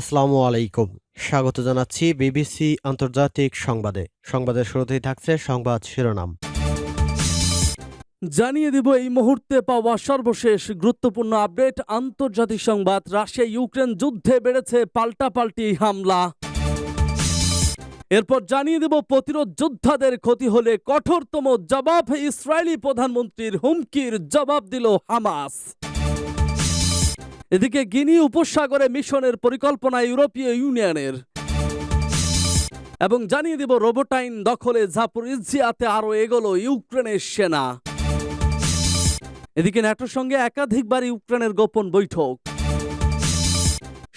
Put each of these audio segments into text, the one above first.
আসসালামু আলাইকুম। স্বাগত জানাচ্ছি বিবিসি আন্তর্জাতিক সংবাদে। সংবাদের শুরুতেই থাকছে সংবাদ শিরোনাম। জানিয়ে দিব এই মুহূর্তে পাওয়া সর্বশেষ গুরুত্বপূর্ণ আপডেট। আন্তর্জাতিক সংবাদ রাশিয়া ইউক্রেন যুদ্ধে বেড়েছে পাল্টাপাল্টি হামলা। এরপর জানিয়ে দেব প্রতিরোধ যোদ্ধাদের ক্ষতি হলে কঠোরতম জবাব। ইসরায়েলি প্রধানমন্ত্রীর হুমকির জবাব দিল হামাস। এদিকে গিনি উপসাগরে মিশনের পরিকল্পনা ইউরোপীয় ইউনিয়নের। এবং জানিয়ে দেব রোবোটাইন দখলে জাপোরিজিয়াতে আরও এগোল ইউক্রেনের সেনা। এদিকে ন্যাটোর সঙ্গে একাধিকবার ইউক্রেনের গোপন বৈঠক।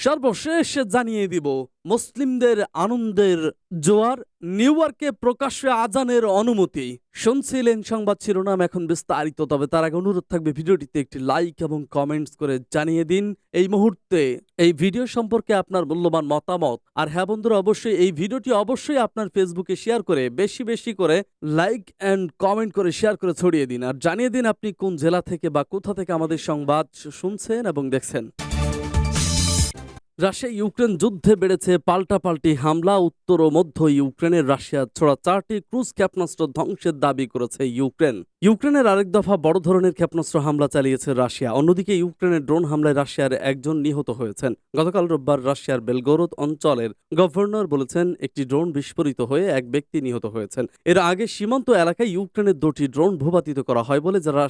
সর্বশেষ জানিয়ে দিব, মুসলিমদের আনন্দের জোয়ার নিউ ইয়র্কে প্রকাশ্যে আজানের অনুমতি। শুনছিলেন সংবাদ শিরোনাম এখন বিস্তারিত, তবে তার আগে অনুরোধ থাকবে ভিডিওটিতে একটি লাইক এবং কমেন্টস করে জানিয়ে দিন। এই মুহূর্তে এই ভিডিও সম্পর্কে আপনার মূল্যবান মতামত। আর হ্যাঁ বন্ধুরা, অবশ্যই এই ভিডিওটি অবশ্যই আপনার ফেসবুকে শেয়ার করে, বেশি বেশি করে লাইক অ্যান্ড কমেন্ট করে শেয়ার করে ছড়িয়ে দিন। আর জানিয়ে দিন আপনি কোন জেলা থেকে বা কোথা থেকে আমাদের সংবাদ শুনছেন এবং দেখছেন। রাশিয়া ইউক্রেন যুদ্ধে বেড়েছে পাল্টাপাল্টি হামলা। উত্তর ও মধ্য ইউক্রেনের রাশিয়া ছোড়া চারটি ক্রুজ ক্ষেপণাস্ত্র ধ্বংসের দাবি করেছে ইউক্রেন। ইউক্রেনের আরেক দফা বড় ধরনের ক্ষেপণাস্ত্র হামলা চালিয়েছে রাশিয়া। অন্যদিকে ইউক্রেনের ড্রোন হামলায় রাশিয়ার একজন নিহত হয়েছেন। গতকাল রোববার রাশিয়ার বেলগোরদ অঞ্চলের গভর্নর বলেছেন, একটি ড্রোন বিস্ফোরিত হয়ে এক ব্যক্তি নিহত হয়েছেন। এর আগে সীমান্ত এলাকায় ইউক্রেনের দুটি ড্রোন ভূপাতিত করা হয় বলে যারা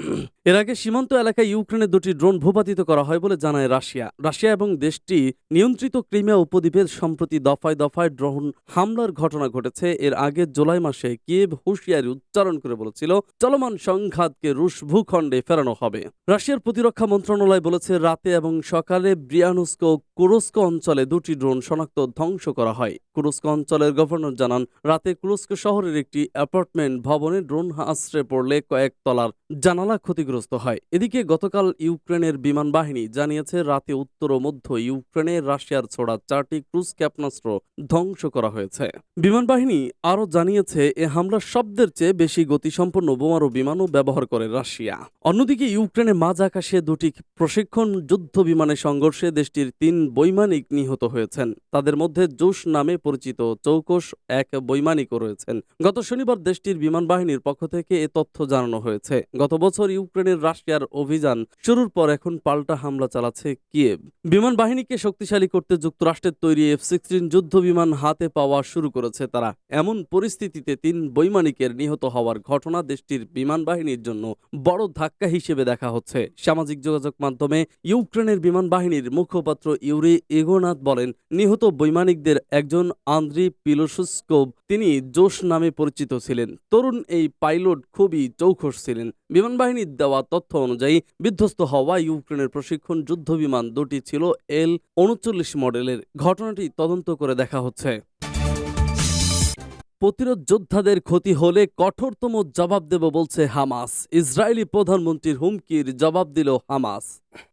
এর আগে সীমান্ত এলাকায় ইউক্রেনের দুটি ড্রোন ভূপাতিত করা হয় বলে জানায় রাশিয়া। রাশিয়া এবং দেশটি নিয়ন্ত্রিত ক্রিমিয়া উপদ্বীপের সম্প্রতি দফায় দফায় ড্রোন হামলার ঘটনা ঘটেছে। এর আগে জুলাই মাসে কিয়েভ হুঁশিয়ারি উচ্চারণ করে বলেছিল চলমান সংঘাতকে রুশ ভূখণ্ডে ফেরানো হবে। রাশিয়ার প্রতিরক্ষা মন্ত্রণালয় বলেছে, রাতে এবং সকালে ব্রিয়ানুস্ক ও কুরস্ক অঞ্চলে দুটি ড্রোন শনাক্ত ধ্বংস করা হয়। কুরস্ক অঞ্চলের গভর্নর জানান, রাতে কুরস্ক শহরের একটি অ্যাপার্টমেন্ট ভবনে ড্রোন আশ্রে পড়লে কয়েক তলার জানালা ক্ষতিগ্রস্ত হয়। এদিকে গতকাল ইউক্রেনের বিমান বাহিনী জানিয়েছে, রাতে উত্তর ও মধ্য ইউক্রেনে রাশিয়ার ছোড়া চারটি ক্রুজ ক্ষেপণাস্ত্র ধ্বংস করা হয়েছে। বিমান বাহিনী আরও জানিয়েছে, এ হামলার শব্দের চেয়ে বেশি গতিসম্পন্ন বোমারু বিমানও ব্যবহার করে রাশিয়া। অন্যদিকে ইউক্রেনে মাঝ আকাশে দুটি প্রশিক্ষণ যুদ্ধ বিমানের সংঘর্ষে দেশটির তিন বৈমানিক নিহত হয়েছেন। তাদের মধ্যে জোশ নামে পরিচিত চৌকস এক বৈমানিকও রয়েছেন। গত শনিবার দেশটির বিমান বাহিনীর পক্ষ থেকে এ তথ্য জানানো হয়েছে। গত বছর ইউক্রেনের রাশিয়ার অভিযান শুরুর পর এখন পাল্টা হামলা চালাচ্ছে কিয়েভ। বিমান বাহিনীকে শক্তিশালী করতে যুক্তরাষ্ট্রের তৈরি এফ সিক্সটিন যুদ্ধ বিমান হাতে পাওয়া শুরু করেছে তারা। এমন পরিস্থিতিতে তিন বৈমানিকের নিহত হওয়ার ঘটনা দেশটির বিমান বাহিনীর জন্য বড় ধাক্কা হিসেবে দেখা হচ্ছে। সামাজিক যোগাযোগ মাধ্যমে ইউক্রেনের বিমান বাহিনীর মুখপাত্র ইউরি এগোনাথ বলেন, নিহত বৈমানিকদের একজন আন্দ্রি পিলোসুস্কোভ, তিনি জোশ নামে পরিচিত ছিলেন। তরুণ এই পাইলট খুবই চৌখস ছিলেন। বিমান বাহিনীর দেওয়া তথ্য অনুযায়ী, বিধ্বস্ত হওয়া ইউক্রেনের প্রশিক্ষণ যুদ্ধ বিমান দুটি ছিল এল উনচল্লিশ মডেলের। ঘটনাটি তদন্ত করে দেখা হচ্ছে। প্রতিরোধ যোদ্ধাদের ক্ষতি হলে কঠোরতম জবাব দেব বলছে হামাস। ইসরায়েলি প্রধানমন্ত্রীর হুমকির জবাব দিল হামাস।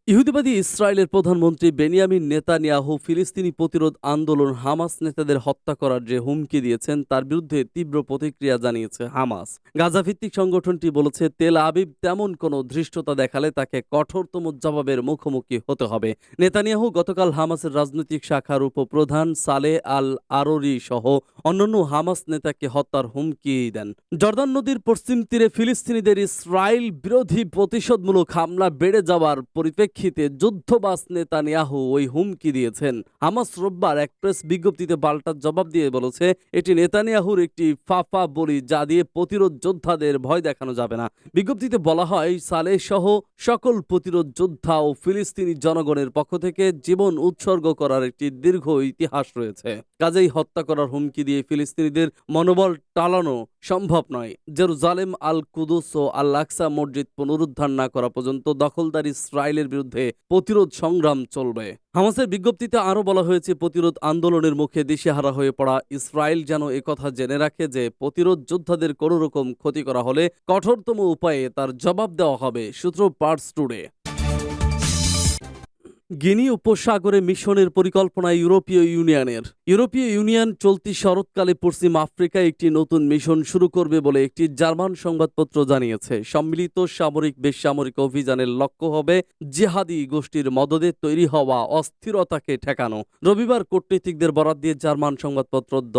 ইহুদিবাদী ইসরায়েলের প্রধানমন্ত্রী বেনিয়ামিন নেতানিয়াহু ফিলিস্তিনি প্রতিরোধ আন্দোলন হামাস নেতাদের হত্যা করার যে হুমকি দিয়েছেন, তার বিরুদ্ধে তীব্র প্রতিক্রিয়া জানিয়েছে হামাস। গাজা ভিত্তিক সংগঠনটি বলেছে, তেল আবিব তেমন কোনো ধৃষ্টতা দেখালে তাকে কঠোরতম জবাবের মুখোমুখি হতে হবে। নেতানিয়াহু গতকাল হামাসের রাজনৈতিক শাখার উপপ্রধান সালে আল আররি সহ অন্যান্য হামাস নেতাকে হত্যার হুমকি দেন। জর্দান নদীর পশ্চিম তীরে ফিলিস্তিনিদের ইসরায়েল বিরোধী প্রতিশোধমূলক হামলা বেড়ে যাওয়ার পরিপ্রেক্ষিতে যুদ্ধবাস নেতানিয়াহু ওই হুমকি দিয়েছেন। হামাস রোববার এক প্রেস বিজ্ঞপ্তিতে পাল্টা জবাব দিয়ে বলেছে, এটি নেতানিয়াহুর একটি ফাফা বলি যা দিয়ে প্রতিরোধ যোদ্ধাদের ভয় দেখানো যাবে না। বিজ্ঞপ্তিতে বলা হয় সালেহ সহ সকল প্রতিরোধ যোদ্ধা ও ফিলিস্তিনি জনগণের পক্ষ থেকে জীবন উৎসর্গ করার একটি দীর্ঘ ইতিহাস রয়েছে। কাজেই হত্যা করার হুমকি দিয়ে ফিলিস্তিনিদের মনোবল টালানো সম্ভব নয়। জেরুজালেম আল কুদুস ও আল মসজিদ পুনরুদ্ধার না করা পর্যন্ত দখলদার ইসরায়েলের বিরুদ্ধে প্রতিরোধ সংগ্রাম চলবে। হামাসের বিজ্ঞপ্তিতে আরও বলা হয়েছে, প্রতিরোধ আন্দোলনের মুখে দিশেহারা হয়ে পড়া ইসরায়েল যেন একথা জেনে রাখে যে প্রতিরোধ যোদ্ধাদের কোনো রকম ক্ষতি করা হলে কঠোরতম উপায়ে তার জবাব দেওয়া হবে, সূত্র পার্টস টুডে। গিনি উপসাগরে মিশনের পরিকল্পনা ইউরোপীয় ইউনিয়নের। ইউরোপীয় ইউনিয়ন চলতি শরৎকালে পশ্চিম আফ্রিকায় একটি নতুন মিশন শুরু করবে বলে একটি জার্মান সংবাদপত্র জানিয়েছে। সম্মিলিত সামরিক বেসামরিক অভিযানের লক্ষ্য হবে জিহাদি গোষ্ঠীর মদদে তৈরি হওয়া অস্থিরতাকে ঠেকানো। রবিবার কূটনীতিকদের বরাদ দিয়ে জার্মান সংবাদপত্র দ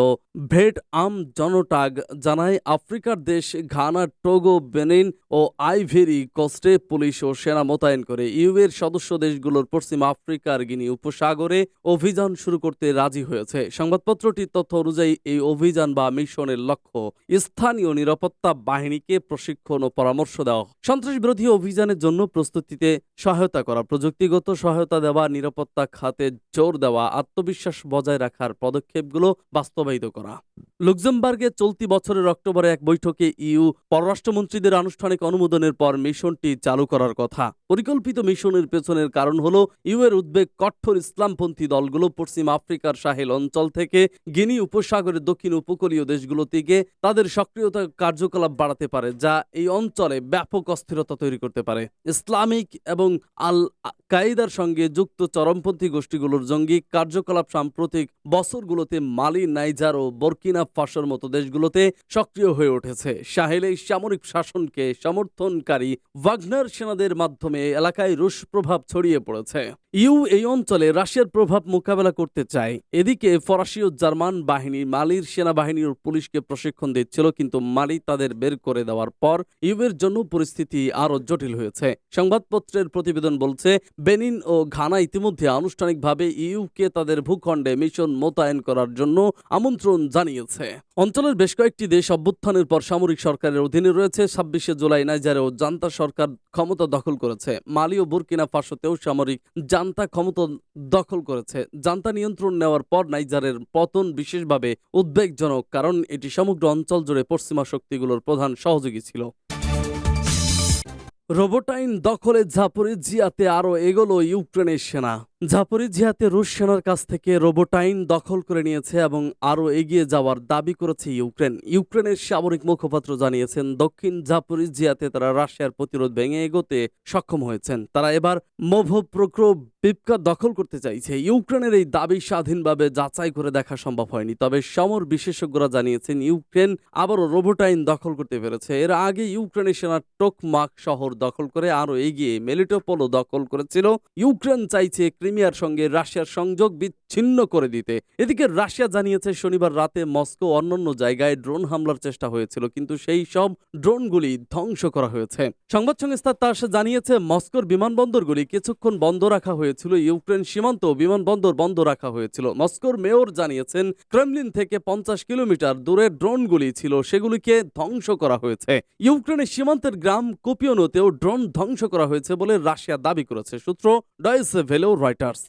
ভেট আম জনটাগ জানায়, আফ্রিকার দেশ ঘানা, টোগো, বেনিন ও আইভেরি কোস্টে পুলিশ ও সেনা মোতায়েন করে। ইউএর সদস্য দেশগুলোর পশ্চিম আফ্রিকার গিনি উপসাগরে অভিযান শুরু করতে রাজি হয়েছে। সংবাদপত্রটির তথ্য অনুযায়ী, এই অভিযান বা মিশনের লক্ষ্য স্থানীয় নিরাপত্তা বাহিনীকে প্রশিক্ষণ ও পরামর্শ দেওয়া। সন্ত্রাস বিরোধী অভিযানের জন্য প্রস্তুতিতে সহায়তা করা, প্রযুক্তিগত সহায়তা দেওয়া, নিরাপত্তা খাতে জোর দেওয়া, আত্মবিশ্বাস বজায় রাখার পদক্ষেপগুলো বাস্তবায়িত করা। লুক্সেমবার্গে চলতি বছরের অক্টোবরে এক বৈঠকে ইউ পররাষ্ট্রমন্ত্রীদের আনুষ্ঠানিক অনুমোদনের পর মিশনটি চালু করার কথা। পরিকল্পিত মিশনের পেছনের কারণ হল ইউ এর উদ্বেগ কঠোর ইসলামপন্থী দলগুলো পশ্চিম আফ্রিকার সাহেল অঞ্চল থেকে গিনি উপসাগরের দক্ষিণ উপকূলীয় দেশগুলো থেকে তাদের সক্রিয়তা কার্যকলাপ বাড়াতে পারে, যা এই অঞ্চলে ব্যাপক অস্থিরতা তৈরি করতে পারে। ইসলামিক এবং আল কায়দার সঙ্গে যুক্ত চরমপন্থী গোষ্ঠীগুলোর জঙ্গি কার্যকলাপ সাম্প্রতিক বছরগুলোতে মালি, নাইজার ও বর্কিনা ফাসোর মতো দেশগুলোতে সক্রিয় হয়ে উঠেছে। সাহেলে সামরিক শাসনকে সমর্থনকারী ওয়াগনার সেনাদের মাধ্যমে এলাকায় রুশ প্রভাব ছড়িয়ে পড়েছে। ইউ এই অঞ্চলে রাশিয়ার প্রভাব মোকাবেলা করতে চায়। এদিকে ফরাসি ও জার্মান বাহিনী মালির সেনাবাহিনী ও পুলিশকে প্রশিক্ষণ দিচ্ছিল, কিন্তু মালি তাদের বের করে দেওয়ার পর ইউ এর জন্য পরিস্থিতি আরও জটিল হয়েছে। সংবাদপত্রের প্রতিবেদন বলছে, বেনিন ও ঘানা ইতিমধ্যে আনুষ্ঠানিকভাবে ইউকে তাদের ভূখণ্ডে মিশন মোতায়েন করার জন্য আমন্ত্রণ জানিয়েছে। অঞ্চলের বেশ কয়েকটি দেশ অভ্যুত্থানের পর সামরিক সরকারের অধীনে রয়েছে। ছাব্বিশে জুলাই নাইজারেও জান্তা সরকার ক্ষমতা দখল করেছে। মালি ও বুরকিনা ফাঁসতেও সামরিক জান্তা ক্ষমতা দখল করেছে। জান্তা নিয়ন্ত্রণ নেওয়ার পর নাইজারের পতন বিশেষভাবে উদ্বেগজনক, কারণ এটি সমগ্র অঞ্চল জুড়ে পশ্চিমা শক্তিগুলোর প্রধান সহযোগী ছিল। রোবোটাইন দখলে ঝাপরিজিয়াতে আরও এগোলো ইউক্রেনের সেনা। ঝাপরিজিয়াতে রুশ সেনার কাছ থেকে রোবোটাইন দখল করে নিয়েছে এবং আরও এগিয়ে যাওয়ার দাবি করেছে ইউক্রেন। ইউক্রেনের সামরিক মুখপাত্র জানিয়েছেন, দক্ষিণ ঝাপরিজিয়াতে তারা রাশিয়ার প্রতিরোধ ভেঙে এগোতে সক্ষম হয়েছেন। তারা এবার মোভপ্রক্রো বিপকা দখল করতে চাইছে। ইউক্রেনের এই দাবি স্বাধীনভাবে যাচাই করে দেখা সম্ভব হয়নি। তবে সমর বিশেষজ্ঞরা জানিয়েছেন, ইউক্রেন আবারও রোবোটাইন দখল করতে পেরেছে। এর আগে ইউক্রেনের সেনা টোকমাক শহর দখল করে আরও এগিয়ে মেলিটোপোলও দখল করেছিল। ইউক্রেন চাইছে ক্রিমিয়ার সঙ্গে রাশিয়ার সংযোগ বিচ্ছিন্ন করে দিতে। এদিকে রাশিয়া জানিয়েছে শনিবার রাতে মস্কো অন্যান্য জায়গায় ড্রোন হামলার চেষ্টা হয়েছিল, কিন্তু সেই সব ড্রোনগুলি ধ্বংস করা হয়েছে। সংবাদ সংস্থা তাস জানিয়েছে, মস্কোর বিমানবন্দরগুলি কিছুক্ষণ বন্ধ রাখা হয়েছিল, ইউক্রেন সীমান্ত বিমানবন্দর বন্ধ রাখা হয়েছিল। মস্কোর মেয়র জানিয়েছেন, ক্রেমলিন থেকে পঞ্চাশ কিলোমিটার দূরে ড্রোনগুলি ছিল, সেগুলিকে ধ্বংস করা হয়েছে। ইউক্রেনের সীমান্তের গ্রাম কুপিয়নোতেও ড্রোন ধ্বংস করা হয়েছে বলে রাশিয়া দাবি করেছে, সূত্র ডয়েসে ভেলো রয়টার্স।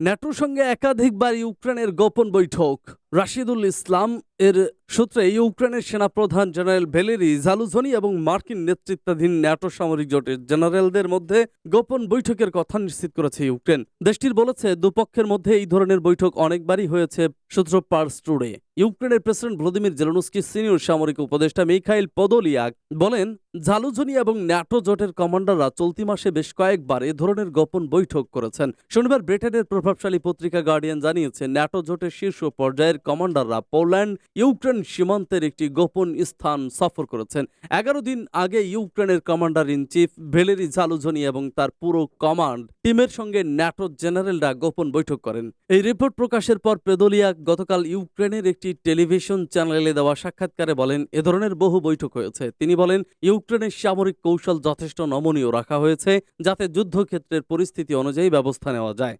ন্যাটোর সঙ্গে একাধিকবার ইউক্রেনের গোপন বৈঠক। রাশিদুল ইসলাম এর সূত্রে ইউক্রেনের সেনাপ্রধান জেনারেল ভেলেরি জালুজনি এবং মার্কিন নেতৃত্বাধীন ন্যাটো সামরিক জোটের জেনারেলদের মধ্যে গোপন বৈঠকের কথা নিশ্চিত করেছে ইউক্রেন। দেশটির বলেছে, দুপক্ষের মধ্যে এই ধরনের বৈঠক অনেকবারই হয়েছে, সূত্র পার্স টুডে। ইউক্রেনের প্রেসিডেন্ট ভ্লাদিমির জেলনস্কি, সিনিয়র সামরিক উপদেষ্টা মিখাইল পদলিয়াক বলেন জালুজনি এবং ন্যাটো জোটের কমান্ডাররা চলতি মাসে বেশ কয়েকবার এ ধরনের গোপন বৈঠক করেছেন। শনিবার ব্রিটেনের প্রভাবশালী পত্রিকা গার্ডিয়ান জানিয়েছে, ন্যাটো জোটের শীর্ষ পর্যায়ের কমান্ডাররা পোল্যান্ড, ইউক্রেন সীমান্তের একটি গোপন স্থান সফর করেছেন। এগারো দিন আগে ইউক্রেনের commander in chief Valery Zaluzhny এবং তার পুরো কমান্ড টিমের সঙ্গে ন্যাটো জেনারেলরা গোপন বৈঠক করেন। এই রিপোর্ট প্রকাশের পর পেদোলিয়া গতকাল ইউক্রেনের একটি টেলিভিশন চ্যানেলে দেওয়া সাক্ষাৎকারে বলেন, এ ধরনের বহু বৈঠক হয়েছে। তিনি বলেন, ইউক্রেনের সামরিক কৌশল যথেষ্ট নমনীয় রাখা হয়েছে যাতে যুদ্ধক্ষেত্রের পরিস্থিতি অনুযায়ী ব্যবস্থা নেওয়া যায়।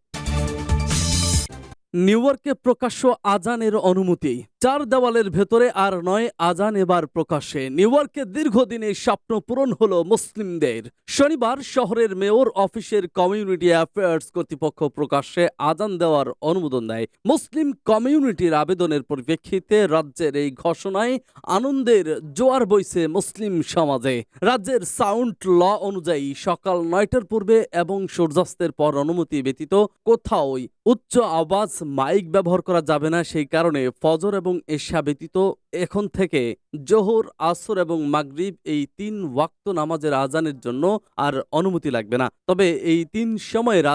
নিউ ইয়র্কে প্রকাশ্য আজানের অনুমতি। চার দেওয়ালের ভেতরে আর নয় আজান এবার প্রকাশ্যে। নিউ ইয়র্কে দীর্ঘদিনের স্বপ্ন পূরণ হলো মুসলিমদের। শনিবার শহরের মেয়র অফিসের কমিউনিটি অ্যাফেয়ার্স কর্তৃপক্ষ প্রকাশ্যে আজান দেওয়ার অনুমোদন দেয়। মুসলিম কমিউনিটির আবেদনের পরিপ্রেক্ষিতে রাজ্যের এই ঘোষণায় আনন্দের জোয়ার বইছে মুসলিম সমাজে। রাজ্যের সাউন্ড ল অনুযায়ী সকাল নয়টার পূর্বে এবং সূর্যাস্তের পর অনুমতি ব্যতীত কোথাওই উচ্চ আওয়াজ মাইক ব্যবহার করা যাবে না, সেই কারণে ফজর এবং এবং এশা ব্যতীত এখন থেকে জোহর, আসর এবং মাগরিব এই তিন ওয়াক্ত নামাজের আজানের জন্য আর অনুমতি লাগবে না। তবে এই তিন সময়ের